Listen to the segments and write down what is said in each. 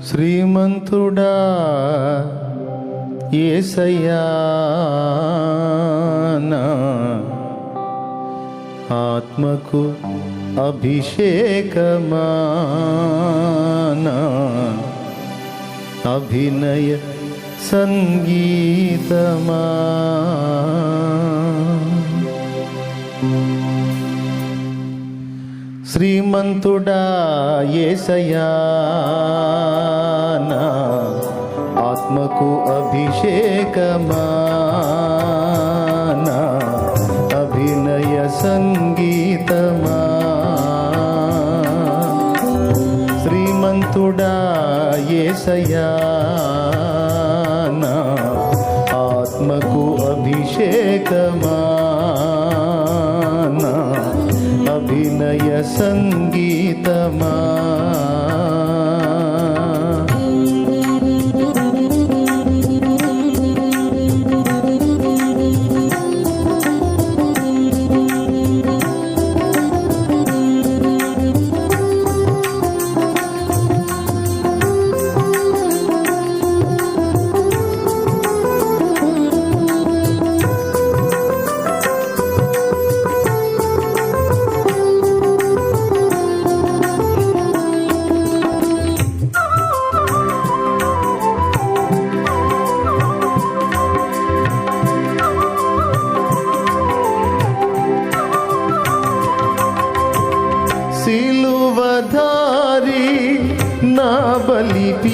శ్రీమంతుడా ఏసయ్యా నా ఆత్మకు అభిషేకమానా అభినయ సంగీతమా శ్రీమంతుడా ఏసయా నా ఆత్మకు అభిషేకమా అభినయ సంగీతమా శ్రీమంతుడా ఏసయా ఆత్మకు అభిషేకమా అభినయ సంగీతమా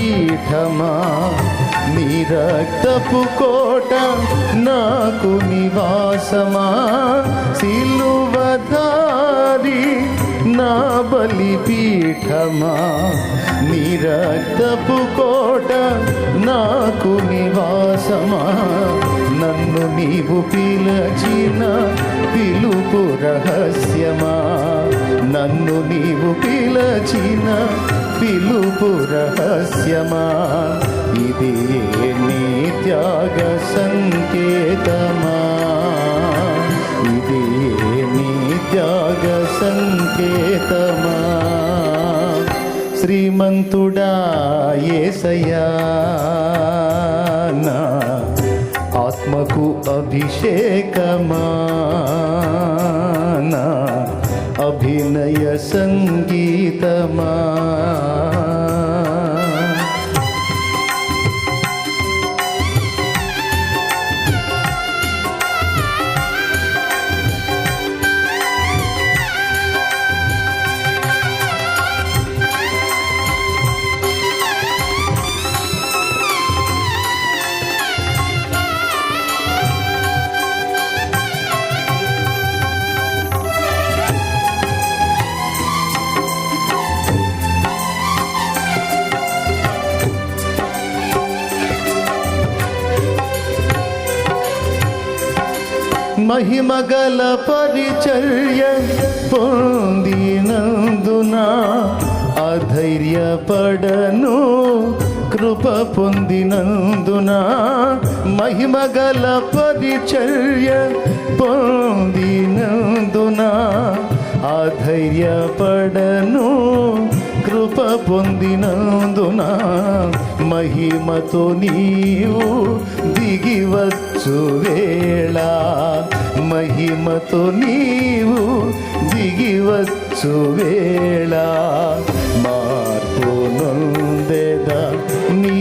పీఠమా? నీ రక్తపు కోట నాకు నివాసమా? సిలువధారి నా బలిపీఠమా నీ రక్తపు కోట నాకు నివాసమా? నన్ను నీవు పిలచిన పిలుపు రహస్యమా? నన్ను నీవు పిలచిన పిలుపు రహస్యమా ఇది నీ త్యాగ సంకేతమా ఇది నీ త్యాగ సంకేతమా శ్రీమంతుడా ఏసయా నా ఆత్మకు అభిషేకమానా అభినయ సంగీతమా? మహిమగల పరిచర్య పొందినందున అధైర్యపడను కృప పొందినందున మహిమగల పరిచర్య పొందినందున అధైర్యపడను కృప పొందినందున మహిమతో నీవు దిగివచ్చు వేళ. మహిమతో నీవు దిగివచ్చు వేళ.